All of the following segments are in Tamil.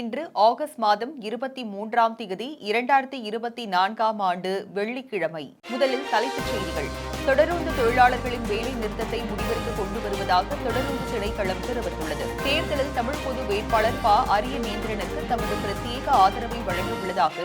இன்று ஆகஸ்ட் மாதம் இருபத்தி மூன்றாம் தேதி இரண்டாயிரத்தி இருபத்தி நான்காம் ஆண்டு வெள்ளிக்கிழமை. முதலில் தலைப்புச் செய்திகள். தொடருந்து தொழிலாளர்களின் வேலை நிறுத்தத்தை முடிவிற்கு கொண்டு வருவதாக தொடருந்து திணைக்களம் தெரிவித்துள்ளது. தேர்தலில் தமிழ் பொது வேட்பாளர் ப. அரியநேந்திரனுக்கு தமது பிரத்யேக ஆதரவை வழங்கியுள்ளதாக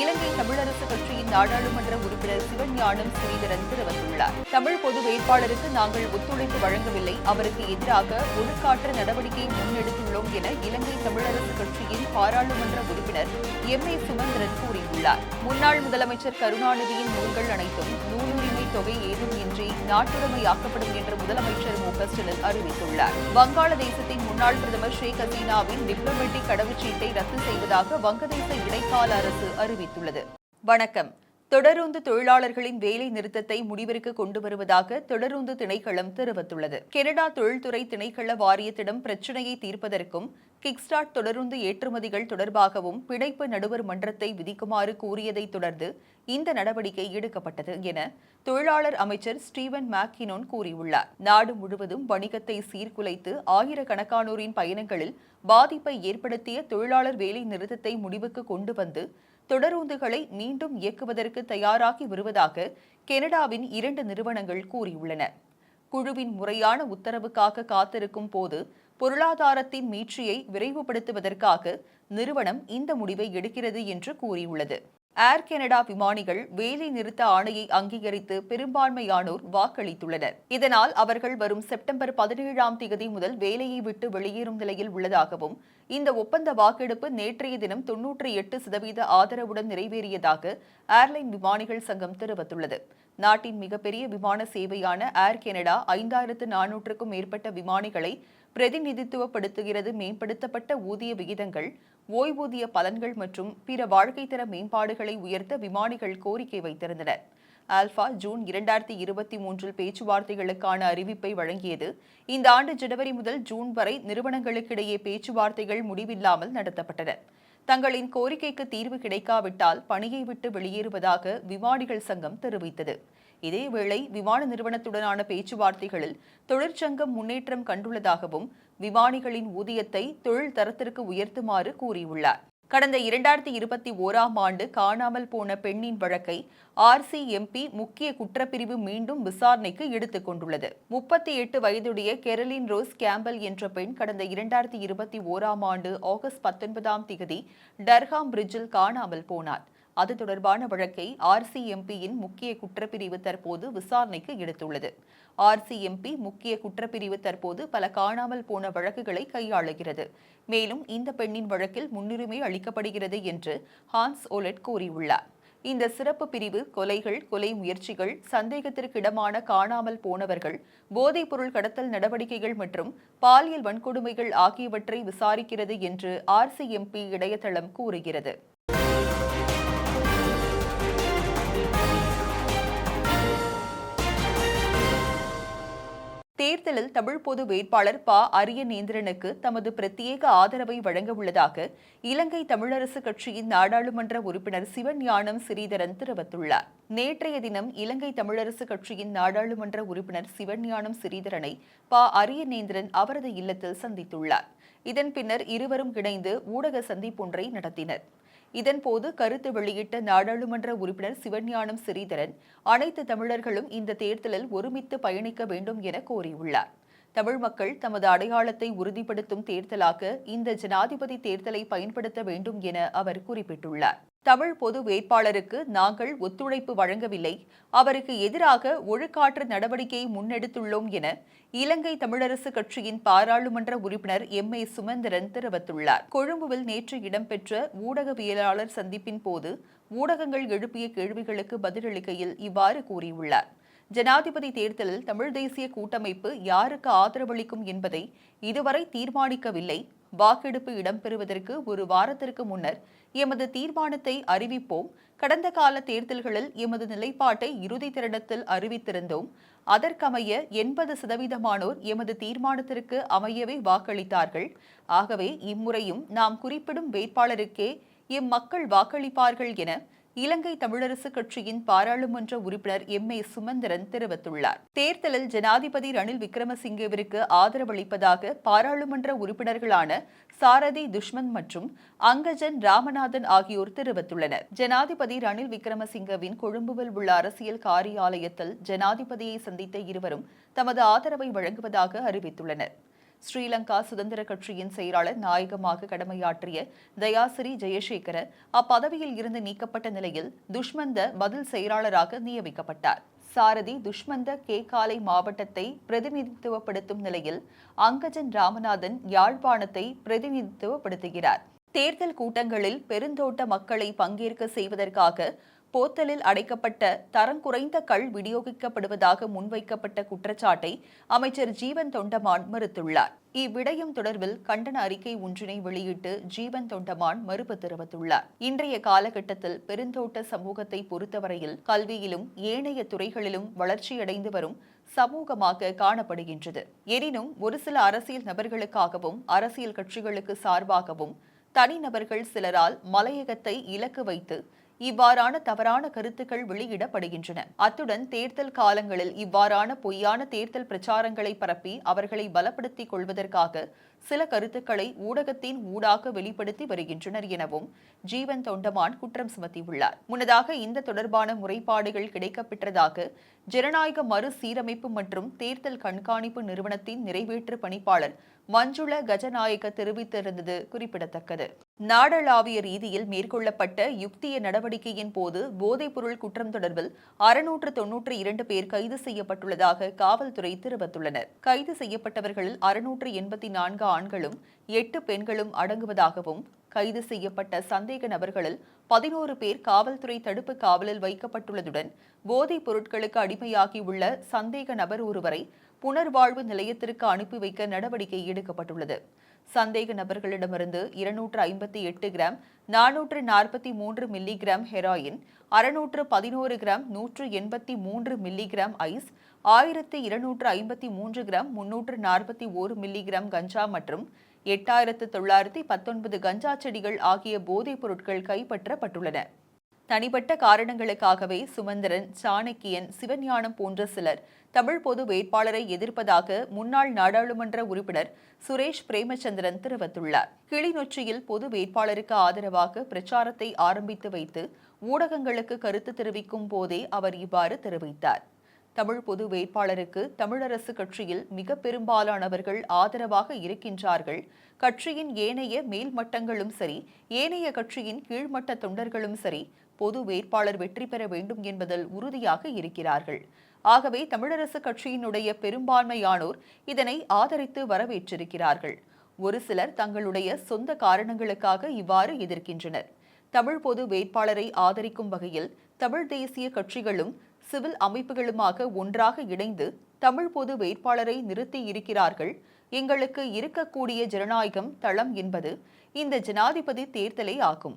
இலங்கை தமிழரசு கட்சியின் நாடாளுமன்ற உறுப்பினர் சிவஞானம் ஸ்ரீதரன் தெரிவித்துள்ளார். தமிழ் பொது வேட்பாளருக்கு நாங்கள் ஒத்துழைப்பு வழங்கவில்லை. அவருக்கு எதிராக ஒழுக்காற்று நடவடிக்கை முன்னெடுத்துள்ளோம் என இலங்கை தமிழரசு கட்சியின் பாராளுமன்ற உறுப்பினர் எம் ஏ சுமந்திரன் கூறியுள்ளார். முன்னாள் முதலமைச்சர் கருணாநிதியின் நூல்கள் அனைத்தும் நூலுரிமை தொகை ஏதும் இன்றி நாட்டுடைமையாக்கப்படும் என்று முதலமைச்சர் மு. க. ஸ்டாலின் அறிவித்துள்ளார். வங்காளதேசத்தின் முன்னாள் பிரதமர் ஷேக் ஹசீனாவின் டிப்ளமேட்டிக் கடவுச்சீட்டை ரத்து செய்வதாக வங்கதேச இடைக்கால அரசு அறிவித்துள்ளது. வணக்கம். தொடருந்து தொழிலாளர்களின் வேலை நிறுத்தத்தை முடிவிற்கு கொண்டு வருவதாக தொடருந்து திணைக்களம் தெரிவித்துள்ளது. கனடா தொழில்துறை திணைக்கள வாரியத்திடம் பிரச்சினையை தீர்ப்பதற்கும் கிக்ஸ்டார்ட் தொடருந்து ஏற்றுமதிகள் தொடர்பாகவும் பிணைப்பு நடுவர் மன்றத்தை விதிக்குமாறு கூறியதைத் தொடர்ந்து இந்த நடவடிக்கை எடுக்கப்பட்டது என தொழிலாளர் அமைச்சர் ஸ்டீவன் மேக்கினோன் கூறியுள்ளார். நாடு முழுவதும் வணிகத்தை சீர்குலைத்து ஆயிரக்கணக்கானோரின் பயணங்களில் பாதிப்பை ஏற்படுத்திய தொழிலாளர் வேலை நிறுத்தத்தை முடிவுக்கு கொண்டு வந்து தொடரூந்துகளை மீண்டும் இயக்குவதற்கு தயாராகி வருவதாக கனடாவின் இரண்டு நிறுவனங்கள் கூறியுள்ளன. குழுவின் முறையான உத்தரவுக்காக காத்திருக்கும் போது பொருளாதாரத்தின் மீட்சியை விரைவுபடுத்துவதற்காக நிறுவனம் இந்த முடிவை எடுக்கிறது என்று கூறியுள்ளது. ஏர் கனடா விமானிகள் வேலை நிறுத்த ஆணையை அங்கீகரித்து பெரும்பான்மையானோர் வாக்களித்துள்ளனர். இதனால் அவர்கள் வரும் செப்டம்பர் பதினேழாம் தேதி முதல் வேலையை விட்டு வெளியேறும் நிலையில் உள்ளதாகவும் இந்த ஒப்பந்த வாக்கெடுப்பு நேற்றைய தினம் தொன்னூற்றி எட்டு சதவீத ஆதரவுடன் நிறைவேறியதாக ஏர்லைன் விமானிகள் சங்கம் தெரிவித்துள்ளது. நாட்டின் மிகப்பெரிய விமான சேவையான ஏர் கனடா ஐந்தாயிரத்து நானூற்றுக்கும் மேற்பட்ட விமானிகளை பிரதிநிதித்துவப்படுத்துகிறது மேம்படுத்தப்பட்ட ஊதிய விகிதங்கள் ஓய்வூதிய பலன்கள் மற்றும் பிற வாழ்க்கை தர மேம்பாடுகளை உயர்த்த விமானிகள் கோரிக்கை வைத்திருந்தனர். ஆல்பா ஜூன் இரண்டாயிரத்தி இருபத்தி மூன்றில் பேச்சுவார்த்தைகளுக்கான அறிவிப்பை வழங்கியது. இந்த ஆண்டு ஜனவரி முதல் ஜூன் வரை நிறுவனங்களுக்கிடையே பேச்சுவார்த்தைகள் முடிவில்லாமல் நடத்தப்பட்டன. தங்களின் கோரிக்கைக்கு தீர்வு கிடைக்காவிட்டால் பணியை விட்டு வெளியேறுவதாக விமானிகள் சங்கம் தெரிவித்தது. இதேவேளை விமான நிறுவனத்துடனான பேச்சுவார்த்தைகளில் தொழிற்சங்கம் முன்னேற்றம் கண்டுள்ளதாகவும் விமானிகளின் ஊதியத்தை தொழில் தரத்திற்கு உயர்த்துமாறு கூறியுள்ளார். கடந்த இரண்டாயிரத்தி இருபத்தி ஓராம் ஆண்டு காணாமல் போன பெண்ணின் வழக்கை ஆர்சிஎம்பி முக்கிய குற்றப்பிரிவு மீண்டும் விசாரணைக்கு எடுத்துக் கொண்டுள்ளது. முப்பத்தி எட்டு வயதுடைய கெரலின் ரோஸ் கேம்பல் என்ற பெண் கடந்த இரண்டாயிரத்தி இருபத்தி ஓராம் ஆண்டு ஆகஸ்ட் பத்தொன்பதாம் தேதி டர்ஹாம் பிரிட்ஜில் காணாமல் போனார். அது தொடர்பான வழக்கை ஆர்சிஎம்பியின் முக்கிய குற்றப்பிரிவு தற்போது விசாரணைக்கு எடுத்துள்ளது. ஆர்சிஎம்பி முக்கிய குற்றப்பிரிவு தற்போது பல காணாமல் போன வழக்குகளை கையாளுகிறது. மேலும் இந்த பெண்ணின் வழக்கில் முன்னுரிமை அளிக்கப்படுகிறது என்று ஹான்ஸ் ஓலெட் கூறியுள்ளார். இந்த சிறப்பு பிரிவு கொலைகள் கொலை முயற்சிகள் சந்தேகத்திற்கிடமான காணாமல் போனவர்கள் போதைப்பொருள் கடத்தல் நடவடிக்கைகள் மற்றும் பாலியல் வன்கொடுமைகள் ஆகியவற்றை விசாரிக்கிறது என்று ஆர்சிஎம்பி இணையதளம் கூறுகிறது. தேர்தலில் தமிழ் பொது வேட்பாளர் ப. அரியநேந்திரனுக்கு தமது பிரத்யேக ஆதரவை வழங்க உள்ளதாக இலங்கை தமிழரசு கட்சியின் நாடாளுமன்ற உறுப்பினர் சிவஞானம் ஸ்ரீதரன் தெரிவித்துள்ளார். நேற்றைய தினம் இலங்கை தமிழரசு கட்சியின் நாடாளுமன்ற உறுப்பினர் சிவஞானம் ஸ்ரீதரனை ப. அரியநேந்திரன் அவரது இல்லத்தில் சந்தித்துள்ளார். இதன் பின்னர் இருவரும் இணைந்து ஊடக சந்திப்பொன்றை நடத்தினர். இதன்போது கருத்து வெளியிட்ட நாடாளுமன்ற உறுப்பினர் சிவஞானம் ஸ்ரீதரன் அனைத்து தமிழர்களும் இந்த தேர்தலில் ஒருமித்து பயணிக்க வேண்டும் என கோரியுள்ளார். தமிழ் மக்கள் தமது அடையாளத்தை உறுதிப்படுத்தும் தேர்தலாக இந்த ஜனாதிபதி தேர்தலை பயன்படுத்த வேண்டும் என அவர் குறிப்பிட்டுள்ளார். தமிழ் பொது வேட்பாளருக்கு நாங்கள் ஒத்துழைப்பு வழங்கவில்லை. அவருக்கு எதிராக ஒழுக்காற்று நடவடிக்கையை முன்னெடுத்துள்ளோம் என இலங்கை தமிழரசு கட்சியின் பாராளுமன்ற உறுப்பினர் எம். ஏ. சுமந்திரன் தெரிவித்துள்ளார். கொழும்புவில் நேற்று இடம்பெற்ற ஊடகவியலாளர் சந்திப்பின் போது ஊடகங்கள் எழுப்பிய கேள்விகளுக்கு பதிலளிக்கையில் இவ்வாறு கூறியுள்ளார். ஜனாதிபதி தேர்தலில் தமிழ் தேசிய கூட்டமைப்பு யாருக்கு ஆதரவளிக்கும் என்பதை இதுவரை தீர்மானிக்கவில்லை. வாக்கெடுப்பு இடம்பெறுவதற்கு ஒரு வாரத்திற்கு முன்னர் எமது தீர்மானத்தை அறிவிப்போம். கடந்த கால தேர்தல்களில் எமது நிலைப்பாட்டை இறுதி தருணத்தில் அறிவித்திருந்தோம். அதற்கமைய எண்பது சதவீதமானோர் எமது தீர்மானத்திற்கு அமையவே வாக்களித்தார்கள். ஆகவே இம்முறையும் நாம் குறிப்பிடும் வேட்பாளருக்கே இம்மக்கள் வாக்களிப்பார்கள் என இலங்கை தமிழரசு கட்சியின் பாராளுமன்ற உறுப்பினர் எம். ஏ. சுமந்திரன் தெரிவித்துள்ளார். தேர்தலில் ஜனாதிபதி ரணில் விக்ரமசிங்கேவிற்கு ஆதரவளிப்பதாக பாராளுமன்ற உறுப்பினர்களான சாரதி துஷ்மந்த் மற்றும் அங்கஜன் ராமநாதன் ஆகியோர் தெரிவித்துள்ளனர். ஜனாதிபதி ரணில் விக்ரமசிங்கவின் கொழும்புவில் உள்ள அரசியல் காரியாலயத்தில் ஜனாதிபதியை சந்தித்த இருவரும் தமது ஆதரவை வழங்குவதாக அறிவித்துள்ளனர். ஸ்ரீலங்கா சுதந்திர கட்சியின் செயலாளர் நாயகமாக கடமையாற்றிய தயாசிரி ஜெயசேகர அப்பதவியில் இருந்து நீக்கப்பட்ட நிலையில் துஷ்மந்த பதில் செயலாளராக நியமிக்கப்பட்டார். சாரதி துஷ்மந்த கேகாலை மாவட்டத்தை பிரதிநிதித்துவப்படுத்தும் நிலையில் அங்கஜன் ராமநாதன் யாழ்ப்பாணத்தை பிரதிநிதித்துவப்படுத்துகிறார். தேர்தல் கூட்டங்களில் பெருந்தோட்ட மக்களை பங்கேற்க செய்வதற்காக போத்தலில் அடைக்கப்பட்ட தரம் குறைந்த கள் விநியோகிக்கப்படுவதாக முன்வைக்கப்பட்ட குற்றச்சாட்டை அமைச்சர் ஜீவன் தொண்டமான் மறுத்துள்ளார். இவ்விடயம் தொடர்பில் கண்டன அறிக்கை ஒன்றினை வெளியிட்டு ஜீவன் தொண்டமான் மறுப்பு தெரிவித்துள்ளார். இன்றைய காலகட்டத்தில் பெருந்தோட்ட சமூகத்தை பொறுத்தவரையில் கல்வியிலும் ஏனைய துறைகளிலும் வளர்ச்சியடைந்து வரும் சமூகமாக காணப்படுகின்றது. எனினும் ஒரு சில அரசியல் நபர்களுக்காகவும் அரசியல் கட்சிகளுக்கு சார்பாகவும் தனிநபர்கள் சிலரால் மலையகத்தை இலக்கு வைத்து இவ்வாறான தவறான கருத்துக்கள் வெளியிடப்படுகின்றன. அத்துடன் தேர்தல் காலங்களில் இவ்வாறான பொய்யான தேர்தல் பிரச்சாரங்களை பரப்பி அவர்களை பலப்படுத்திக் கொள்வதற்காக சில கருத்துக்களை ஊடகத்தின் ஊடாக வெளிப்படுத்தி வருகின்றனர் எனவும் ஜீவன் தொண்டமான் குற்றம் சுமத்தியுள்ளார். முன்னதாக இந்த தொடர்பான முறைப்பாடுகள் கிடைக்கப்பெற்றதாக ஜனநாயக மறுசீரமைப்பு மற்றும் தேர்தல் கண்காணிப்பு நிறுவனத்தின் நிறைவேற்று பணிப்பாளர் மஞ்சுள கஜநாயக தெரிவித்திருந்தது குறிப்பிடத்தக்கது. நாடளாவிய ரீதியில் மேற்கொள்ளப்பட்ட யுக்திய நடவடிக்கையின் போது போதைப்பொருள் குற்றம் தொடர்பில் அறுநூற்று தொன்னூற்று இரண்டு பேர் கைது செய்யப்பட்டுள்ளதாக காவல்துறை தெரிவித்துள்ளனர். கைது செய்யப்பட்டவர்களில் அறுநூற்று எண்பத்தி நான்கு ஆண்களும் எட்டு பெண்களும் அடங்குவதாகவும் கைது செய்யப்பட்ட சந்தேக நபர்களில் பதினோரு பேர் காவல்துறை தடுப்பு காவலில் வைக்கப்பட்டுள்ளதுடன் போதைப் பொருட்களுக்கு அடிமையாகியுள்ள சந்தேக நபர் ஒருவரை புனர்வாழ்வு நிலையத்திற்கு அனுப்பி வைக்க நடவடிக்கை எடுக்கப்பட்டுள்ளது. சந்தேக நபர்களிடமிருந்து இருநூற்று ஐம்பத்தி எட்டு கிராம் நானூற்று நாற்பத்தி மூன்று மில்லிகிராம் ஹெராயின் அறுநூற்று பதினோரு கிராம் நூற்று எண்பத்தி மூன்று மில்லிகிராம் ஐஸ் ஆயிரத்து இருநூற்று ஐம்பத்தி மூன்று கிராம் முன்னூற்று நாற்பத்தி ஓரு மில்லிகிராம் கஞ்சா மற்றும் எட்டாயிரத்து தொள்ளாயிரத்தி பத்தொன்பது கஞ்சா செடிகள் ஆகிய போதைப் பொருட்கள் கைப்பற்றப்பட்டுள்ளன. தனிப்பட்ட காரணங்களுக்காகவே சுமந்திரன் சாணக்கியன் சிவஞானம் போன்ற சிலர் தமிழ் பொது வேட்பாளரை எதிர்ப்பதாக முன்னாள் நாடாளுமன்ற உறுப்பினர் சுரேஷ் பிரேமச்சந்திரன் தெரிவித்துள்ளார். கிளிநொச்சியில் பொது வேட்பாளருக்கு ஆதரவாக பிரச்சாரத்தை ஆரம்பித்து வைத்து ஊடகங்களுக்கு கருத்து தெரிவிக்கும் போதே அவர் இவ்வாறு தெரிவித்தார். தமிழ் பொது வேட்பாளருக்கு தமிழரசு கட்சியில் மிக பெரும்பாலானவர்கள் ஆதரவாக இருக்கின்றார்கள். கட்சியின் ஏனைய மேல்மட்டங்களும் சரி ஏனைய கட்சியின் கீழ்மட்ட தொண்டர்களும் சரி பொது வேட்பாளர் வெற்றி பெற வேண்டும் என்பதில் உறுதியாக இருக்கிறார்கள். ஆகவே தமிழரசு கட்சியினுடைய பெரும்பான்மையானோர் இதனை ஆதரித்து வரவேற்றிருக்கிறார்கள். ஒரு சிலர் தங்களுடைய சொந்த காரணங்களுக்காக இவ்வாறு எதிர்க்கின்றனர். தமிழ் பொது வேட்பாளரை ஆதரிக்கும் வகையில் தமிழ் தேசிய கட்சிகளும் சிவில் அமைப்புகளுமாக ஒன்றாக இணைந்து தமிழ் பொது வேட்பாளரை நிறுத்தி இருக்கிறார்கள். எங்களுக்கு இருக்கக்கூடிய ஜனநாயகம் தளம் என்பது இந்த ஜனாதிபதி தேர்தலே ஆகும்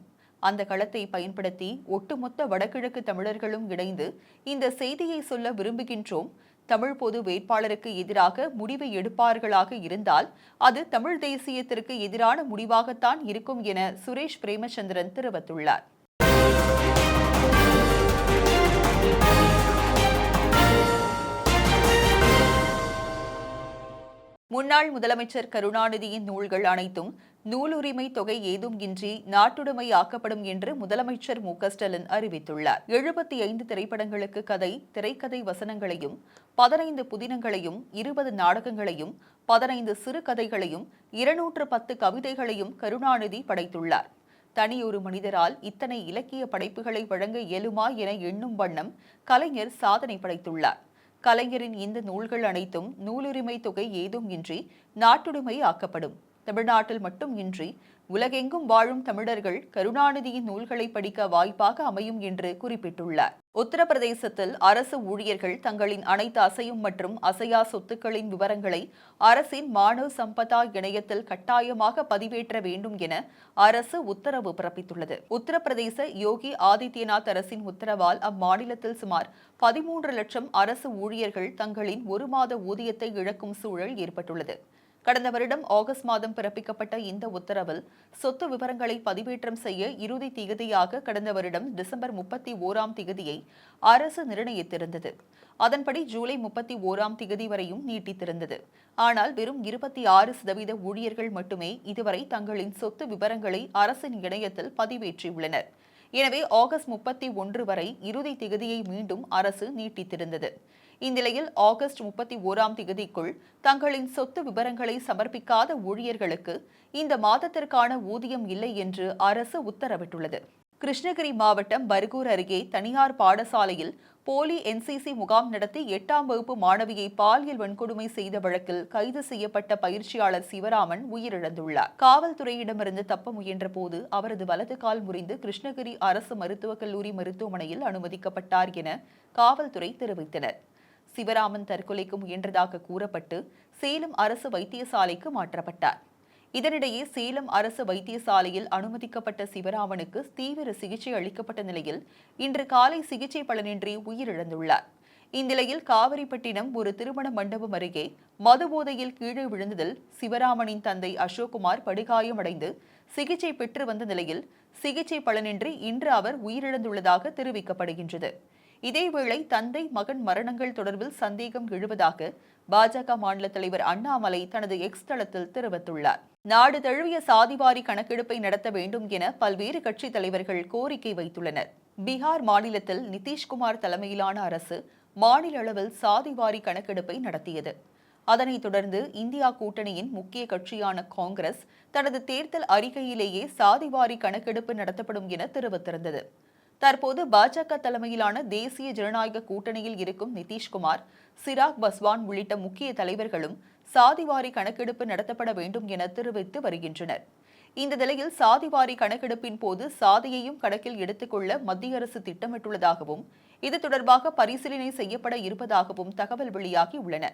அந்த களத்தை பயன்படுத்தி ஒட்டுமொத்த வடகிழக்கு தமிழர்களும் இணைந்து இந்த செய்தியை சொல்ல விரும்புகின்றோம். தமிழ் பொது வேட்பாளருக்கு எதிராக முடிவை எடுப்பார்களாக இருந்தால் அது தமிழ் தேசியத்திற்கு எதிரான முடிவாகத்தான் இருக்கும் என சுரேஷ் பிரேமச்சந்திரன் தெரிவித்துள்ளார். முன்னாள் முதலமைச்சர் கருணாநிதியின் நூல்கள் அனைத்தும் நூலுரிமை தொகை ஏதும் இன்றி நாட்டுடைமை ஆக்கப்படும் என்று முதலமைச்சர் மு ஸ்டாலின் அறிவித்துள்ளார். எழுபத்தி ஐந்து திரைப்படங்களுக்கு கதை திரைக்கதை வசனங்களையும் பதினைந்து புதினங்களையும் இருபது நாடகங்களையும் பதினைந்து சிறுகதைகளையும் இருநூற்று பத்து கவிதைகளையும் கருணாநிதி படைத்துள்ளார். தனியொரு மனிதரால் இத்தனை இலக்கிய படைப்புகளை வழங்க இயலுமா என எண்ணும் வண்ணம் கலைஞர் சாதனை படைத்துள்ளார். கலைஞரின் இந்த நூல்கள் அனைத்தும் நூலுரிமை தொகை ஏதும் இன்றி நாட்டுடைமை ஆக்கப்படும் தமிழ்நாட்டில் மட்டும் இன்றி உலகெங்கும் வாழும் தமிழர்கள் கருணாநிதியின் நூல்களை படிக்க வாய்ப்பாக அமையும் என்று குறிப்பிட்டுள்ளார். உத்தரப்பிரதேசத்தில் அரசு ஊழியர்கள் தங்களின் அனைத்து அசையும் மற்றும் அசையா சொத்துக்களின் விவரங்களை அரசின் மானவ் சம்பதா இணையத்தில் கட்டாயமாக பதிவேற்ற வேண்டும் என அரசு உத்தரவு பிறப்பித்துள்ளது. உத்தரப்பிரதேச யோகி ஆதித்யநாத் அரசின் உத்தரவால் அம்மாநிலத்தில் சுமார் பதிமூன்று லட்சம் அரசு ஊழியர்கள் தங்களின் ஒரு மாத ஊதியத்தை இழக்கும் சூழல் ஏற்பட்டுள்ளது. கடந்த வருடம் ஆகஸ்ட் மாதம் பிறப்பிக்கப்பட்ட இந்த உத்தரவில் சொத்து விவரங்களை பதிவேற்றம் செய்ய இறுதி திகதியாக கடந்த வருடம் டிசம்பர் முப்பத்தி ஓராம் திகதியை அரசு நிர்ணயித்திருந்தது. அதன்படி ஜூலை முப்பத்தி ஓராம் திகதி வரையும் நீட்டித்திருந்தது. ஆனால் வெறும் இருபத்தி ஆறு சதவீத ஊழியர்கள் மட்டுமே இதுவரை தங்களின் சொத்து விவரங்களை அரசின் இணையத்தில் பதிவேற்றியுள்ளனர். எனவே ஆகஸ்ட் முப்பத்தி ஒன்று வரை இறுதி திகதியை மீண்டும் அரசு நீட்டித்திருந்தது. இந்நிலையில் ஆகஸ்ட் முப்பத்தி ஓராம் திகதிக்குள் தங்களின் சொத்து விவரங்களை சமர்ப்பிக்காத ஊழியர்களுக்கு இந்த மாதத்திற்கான ஊதியம் இல்லை என்று அரசு உத்தரவிட்டுள்ளது. கிருஷ்ணகிரி மாவட்டம் பர்கூர் அருகே தனியார் பாடசாலையில் போலி என்சிசி முகாம் நடத்தி எட்டாம் வகுப்பு மாணவியை பாலியல் வன்கொடுமை செய்த வழக்கில் கைது செய்யப்பட்ட பயிற்சியாளர் சிவராமன் உயிரிழந்துள்ளார். காவல்துறையிடமிருந்து தப்ப முயன்ற போது அவரது வலது கால் முறிந்து கிருஷ்ணகிரி அரசு மருத்துவக் கல்லூரி மருத்துவமனையில் அனுமதிக்கப்பட்டார் என காவல்துறை தெரிவித்தனர். சிவராமன் தற்கொலைக்கு முயன்றதாக கூறப்பட்டு சேலம் அரசு வைத்தியசாலைக்கு மாற்றப்பட்டார். இதனிடையே சேலம் அரசு வைத்தியசாலையில் அனுமதிக்கப்பட்ட சிவராமனுக்கு தீவிர சிகிச்சை அளிக்கப்பட்ட நிலையில் இன்று காலை சிகிச்சை பலனின்றி உயிரிழந்துள்ளார். இந்நிலையில் காவிரிப்பட்டினம் ஒரு திருமண மண்டபம் அருகே மதுபோதையில் கீழே விழுந்ததில் சிவராமனின் தந்தை அசோக்குமார் படுகாயமடைந்து சிகிச்சை பெற்று வந்த நிலையில் சிகிச்சை பலனின்றி இன்று அவர் உயிரிழந்துள்ளதாக தெரிவிக்கப்படுகின்றது. இதேவேளை தந்தை மகன் மரணங்கள் தொடர்பில் சந்தேகம் எழுவதாக பாஜக மாநில தலைவர் அண்ணாமலை தனது எக்ஸ் தளத்தில் தெரிவித்துள்ளார். நாடு தழுவிய சாதிவாரி கணக்கெடுப்பை நடத்த வேண்டும் என பல்வேறு கட்சித் தலைவர்கள் கோரிக்கை வைத்துள்ளனர். பீகார் மாநிலத்தில் நிதிஷ்குமார் தலைமையிலான அரசு மாநில அளவில் சாதிவாரி கணக்கெடுப்பை நடத்தியது. அதனைத் தொடர்ந்து இந்தியா கூட்டணியின் முக்கிய கட்சியான காங்கிரஸ் தனது தேர்தல் அறிக்கையிலேயே சாதிவாரி கணக்கெடுப்பு நடத்தப்படும் என தெரிவித்திருந்தது. தற்போது பாஜக தலைமையிலான தேசிய ஜனநாயக கூட்டணியில் இருக்கும் நிதிஷ்குமார் சிராக் பஸ்வான் உள்ளிட்ட முக்கிய தலைவர்களும் சாதிவாரி கணக்கெடுப்பு நடத்தப்பட வேண்டும் என தெரிவித்து வருகின்றனர். இந்த நிலையில் சாதிவாரி கணக்கெடுப்பின் போது சாதியையும் கணக்கில் எடுத்துக்கொள்ள மத்திய அரசு திட்டமிட்டுள்ளதாகவும் இது தொடர்பாக பரிசீலனை செய்யப்பட இருப்பதாகவும் தகவல் வெளியாகி உள்ளன.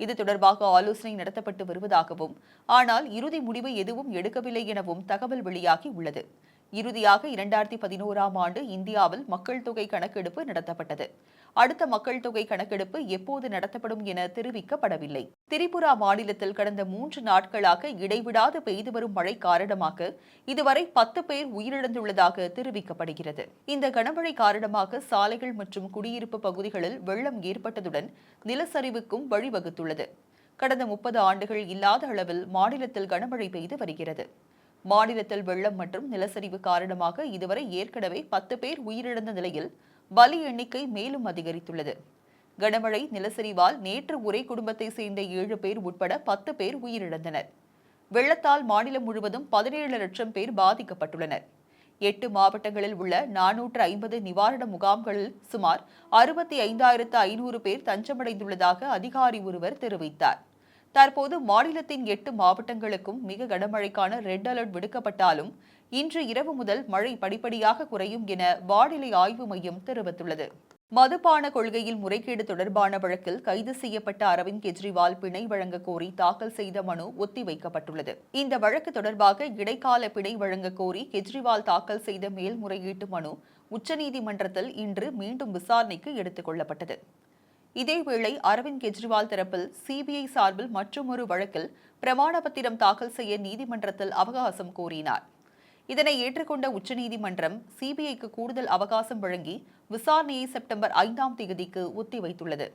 இது தொடர்பாக ஆலோசனை நடத்தப்பட்டு வருவதாகவும் ஆனால் இறுதி முடிவு எதுவும் எடுக்கவில்லை எனவும் தகவல் வெளியாகி உள்ளது. இறுதியாக இரண்டாயிரத்தி பதினோராம் ஆண்டு இந்தியாவில் மக்கள் தொகை கணக்கெடுப்பு நடத்தப்பட்டது. அடுத்த மக்கள் தொகை கணக்கெடுப்பு எப்போது நடத்தப்படும் என தெரிவிக்கப்படவில்லை. திரிபுரா மாநிலத்தில் கடந்த மூன்று நாட்களாக இடைவிடாது பெய்து வரும் மழை காரணமாக இதுவரை பத்து பேர் உயிரிழந்துள்ளதாக தெரிவிக்கப்படுகிறது. இந்த கனமழை காரணமாக சாலைகள் மற்றும் குடியிருப்பு பகுதிகளில் வெள்ளம் ஏற்பட்டதுடன் நிலச்சரிவுக்கும் வழிவகுத்துள்ளது. கடந்த முப்பது ஆண்டுகள் இல்லாத அளவில் மாநிலத்தில் கனமழை பெய்து வருகிறது. மாநிலத்தில் வெள்ளம் மற்றும் நிலச்சரிவு காரணமாக இதுவரை ஏற்கனவே பத்து பேர் உயிரிழந்த நிலையில் பலி எண்ணிக்கை மேலும் அதிகரித்துள்ளது. கனமழை நிலச்சரிவால் நேற்று ஒரே குடும்பத்தை சேர்ந்த ஏழு பேர் உட்பட பத்து பேர் உயிரிழந்தனர். வெள்ளத்தால் மாநிலம் முழுவதும் பதினேழு லட்சம் பேர் பாதிக்கப்பட்டுள்ளனர். எட்டு மாவட்டங்களில் உள்ள நானூற்று ஐம்பது நிவாரண முகாம்களில் சுமார் அறுபத்தி ஐந்தாயிரத்து ஐநூறு பேர் தஞ்சமடைந்துள்ளதாக அதிகாரி ஒருவர் தெரிவித்தார். தற்போது மாநிலத்தின் எட்டு மாவட்டங்களுக்கும் மிக கனமழைக்கான ரெட் அலர்ட் விடுக்கப்பட்டாலும் இன்று இரவு முதல் மழை படிப்படியாக குறையும் என வானிலை ஆய்வு மையம் தெரிவித்துள்ளது. மதுபான கொள்கையில் முறைகேடு தொடர்பான வழக்கில் கைது செய்யப்பட்ட அரவிந்த் கெஜ்ரிவால் பிணை வழங்க கோரி தாக்கல் செய்த மனு ஒத்திவைக்கப்பட்டுள்ளது. இந்த வழக்கு தொடர்பாக இடைக்கால பிணை வழங்க கோரி கெஜ்ரிவால் தாக்கல் செய்த மேல்முறையீட்டு மனு உச்சநீதிமன்றத்தில் இன்று மீண்டும் விசாரணைக்கு எடுத்துக் கொள்ளப்பட்டது. இதேவேளை அரவிந்த் கெஜ்ரிவால் தரப்பில் சிபிஐ சார்பில் மற்றொரு வழக்கில் பிரமாண பத்திரம் தாக்கல் செய்ய நீதிமன்றத்தில் அவகாசம் கோரினார். இதனை ஏற்றுக்கொண்ட உச்சநீதிமன்றம் சிபிஐக்கு கூடுதல் அவகாசம் வழங்கி விசாரணையை செப்டம்பர் ஐந்தாம் தேதிக்கு ஒத்திவைத்துள்ளது.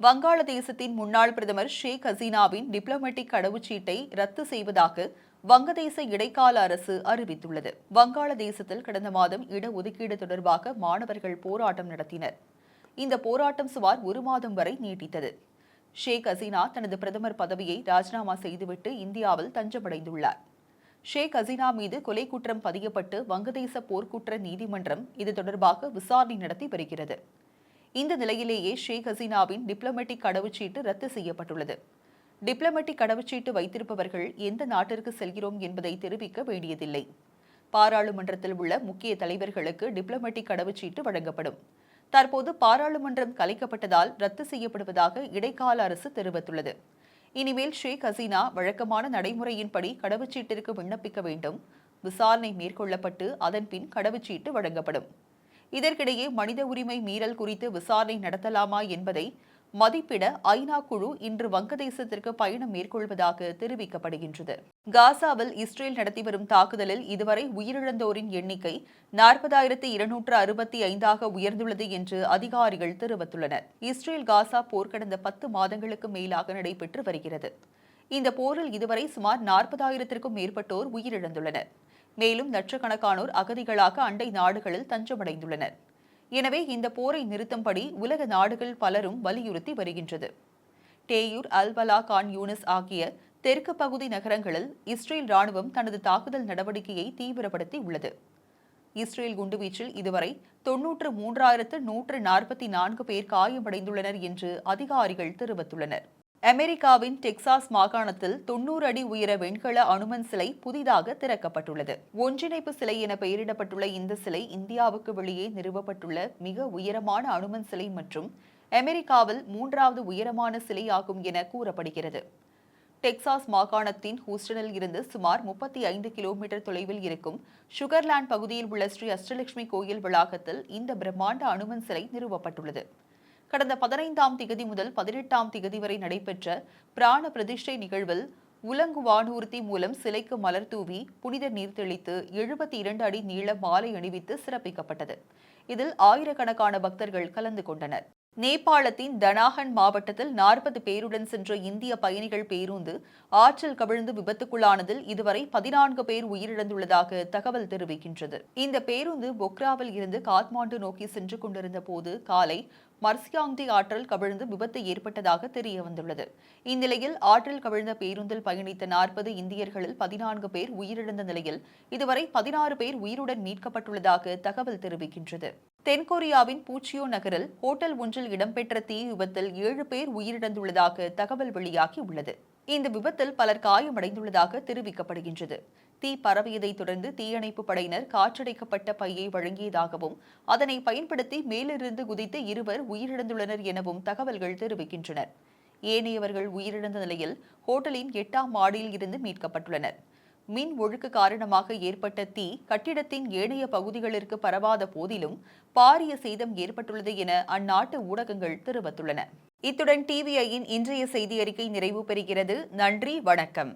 வங்காளதேசத்தின் முன்னாள் பிரதமர் ஷேக் ஹசீனாவின் டிப்ளமேட்டிக் கடவுச்சீட்டை ரத்து செய்வதாக வங்கதேச இடைக்கால அரசு அறிவித்துள்ளது. வங்காளதேசத்தில் கடந்த மாதம் இடஒதுக்கீடு தொடர்பாக மாணவர்கள் போராட்டம் நடத்தினர். இந்த போராட்டம் சுமார் ஒரு மாதம் வரை நீட்டித்தது ஷேக் ஹசீனா தனது பிரதமர் பதவியை ராஜினாமா செய்துவிட்டு இந்தியாவில் தஞ்சமடைந்துள்ளார். ஷேக் ஹசீனா மீது கொலை குற்றம் பதியப்பட்டு வங்கதேச போர்க்குற்ற நீதிமன்றம் இது தொடர்பாக விசாரணை நடத்தி வருகிறது. இந்த நிலையிலேயே ஷேக் ஹசீனாவின் டிப்ளமேட்டிக் கடவுச்சீட்டு ரத்து செய்யப்பட்டுள்ளது. டிப்ளமேட்டிக் கடவுச்சீட்டு வைத்திருப்பவர்கள் எந்த நாட்டிற்கு செல்கிறோம் என்பதை தெரிவிக்க வேண்டியதில்லை. பாராளுமன்றத்தில் உள்ள முக்கிய தலைவர்களுக்கு டிப்ளமேட்டிக் கடவுச்சீட்டு வழங்கப்படும். தற்போது பாராளுமன்றம் கலைக்கப்பட்டதால் ரத்து செய்யப்படுவதாக இடைக்கால அரசு தெரிவித்துள்ளது. இனிமேல் ஷேக் ஹசீனா வழக்கமான நடைமுறையின்படி கடவுச்சீட்டிற்கு விண்ணப்பிக்க வேண்டும். விசாரணை மேற்கொள்ளப்பட்டு அதன்பின் கடவுச்சீட்டு வழங்கப்படும். இதற்கிடையே மனித உரிமை மீறல் குறித்து விசாரணை நடத்தலாமா என்பதை மதிப்பிட ஐநா குழு இன்று வங்கதேசத்திற்கு பயணம் மேற்கொள்வதாக தெரிவிக்கப்படுகின்றது. காசாவில் இஸ்ரேல் நடத்தி வரும் தாக்குதலில் இதுவரை உயிரிழந்தோரின் எண்ணிக்கை நாற்பதாயிரத்தி இருநூற்று அறுபத்தி ஐந்தாக உயர்ந்துள்ளது என்று அதிகாரிகள் தெரிவித்துள்ளனர். இஸ்ரேல் காசா போர் கடந்த பத்து மாதங்களுக்கு மேலாக நடைபெற்று வருகிறது. இந்த போரில் இதுவரை சுமார் நாற்பதாயிரத்திற்கும் மேற்பட்டோர் உயிரிழந்துள்ளனர். மேலும் லட்சக்கணக்கானோர் அகதிகளாக அண்டை நாடுகளில் தஞ்சமடைந்துள்ளனர். எனவே இந்த போரை நிறுத்தும்படி உலக நாடுகள் பலரும் வலியுறுத்தி வருகின்றது. டேயூர் அல்பலா கான் யூனிஸ் ஆகிய தெற்கு பகுதி நகரங்களில் இஸ்ரேல் ராணுவம் தனது தாக்குதல் நடவடிக்கையை தீவிரப்படுத்தி உள்ளது. இஸ்ரேல் குண்டுவீச்சில் இதுவரை தொன்னூற்று மூன்றாயிரத்து நூற்று நாற்பத்தி நான்கு பேர் காயமடைந்துள்ளனர் என்று அதிகாரிகள் தெரிவித்துள்ளனர். அமெரிக்காவின் டெக்சாஸ் மாகாணத்தில் தொன்னூறு அடி உயர வெண்கல அனுமன் சிலை புதிதாக திறக்கப்பட்டுள்ளது. ஒன்றிணைப்பு சிலை என பெயரிடப்பட்டுள்ள இந்த சிலை இந்தியாவுக்கு வெளியே நிறுவப்பட்டுள்ள மிக உயரமான அனுமன் சிலை மற்றும் அமெரிக்காவில் மூன்றாவது உயரமான சிலையாகும் என கூறப்படுகிறது. டெக்சாஸ் மாகாணத்தின் ஹூஸ்டனில் இருந்து சுமார் முப்பத்தி ஐந்து கிலோமீட்டர் தொலைவில் இருக்கும் சுகர்லாண்ட் பகுதியில் உள்ள ஸ்ரீ அஷ்டலட்சுமி கோயில் வளாகத்தில் இந்த பிரம்மாண்ட அனுமன் சிலை நிறுவப்பட்டுள்ளது. கடந்த பதினைந்தாம் திகதி முதல் பதினெட்டாம் திகதி வரை நடைபெற்ற பிராண பிரதிஷ்டை நிகழ்வில் உலங்கு வானூர்த்தி மூலம் சிலைக்கு மலர் தூவி புனித நீர் தெளித்து எழுபத்தி இரண்டு அடி நீள மாலை அணிவித்து சிறப்பிக்கப்பட்டது. இதில் ஆயிரக்கணக்கான பக்தர்கள் கலந்து கொண்டனர். நேபாளத்தின் தனாகன் மாவட்டத்தில் நாற்பது பேருடன் சென்ற இந்திய பயணிகள் பேருந்து ஆற்றில் கவிழ்ந்து விபத்துக்குள்ளானதில் இதுவரை பதினான்கு பேர் உயிரிழந்துள்ளதாக தகவல் தெரிவிக்கின்றது. இந்த பேருந்து பொக்ராவில் இருந்து காத்மாண்டு நோக்கி சென்று கொண்டிருந்த போது காலை மர்சியாங்தி ஆற்றில் கவிழ்ந்து விபத்து ஏற்பட்டதாக தெரிய வந்துள்ளது இந்நிலையில் ஆற்றில் கவிழ்ந்த பேருந்தில் பயணித்த நாற்பது இந்தியர்களில் பதினான்கு பேர் உயிரிழந்த நிலையில் இதுவரை பதினாறு பேர் உயிருடன் மீட்கப்பட்டுள்ளதாக தகவல் தெரிவிக்கின்றது. தென்கொரியாவின் பூச்சியோ நகரில் ஹோட்டல் ஒன்றில் இடம்பெற்ற தீ விபத்தில் ஏழு பேர் உயிரிழந்துள்ளதாக தகவல் வெளியாகி உள்ளது இந்த விபத்தில் பலர் காயமடைந்துள்ளதாக தெரிவிக்கப்படுகின்றது. தீ பரவியதை தொடர்ந்து தீயணைப்பு படையினர் காற்றடைக்கப்பட்ட பையை வழங்கியதாகவும் அதனை பயன்படுத்தி மேலிருந்து குதித்து இருவர் உயிரிழந்துள்ளனர் எனவும் தகவல்கள் தெரிவிக்கின்றனர். ஏனையவர்கள் உயிரிழந்த நிலையில் ஹோட்டலின் எட்டாம் மாடியில் இருந்து மீட்கப்பட்டுள்ளனர். மின் ஒழுக்கு காரணமாக ஏற்பட்ட தீ கட்டிடத்தின் ஏனைய பகுதிகளிற்கு பரவாத போதிலும் பாரிய சேதம் ஏற்பட்டுள்ளது என அந்நாட்டு ஊடகங்கள் தெரிவித்துள்ளன. இத்துடன் டிவிஐயின் இன்றைய செய்தி அறிக்கை நிறைவு பெறுகிறது. நன்றி வணக்கம்.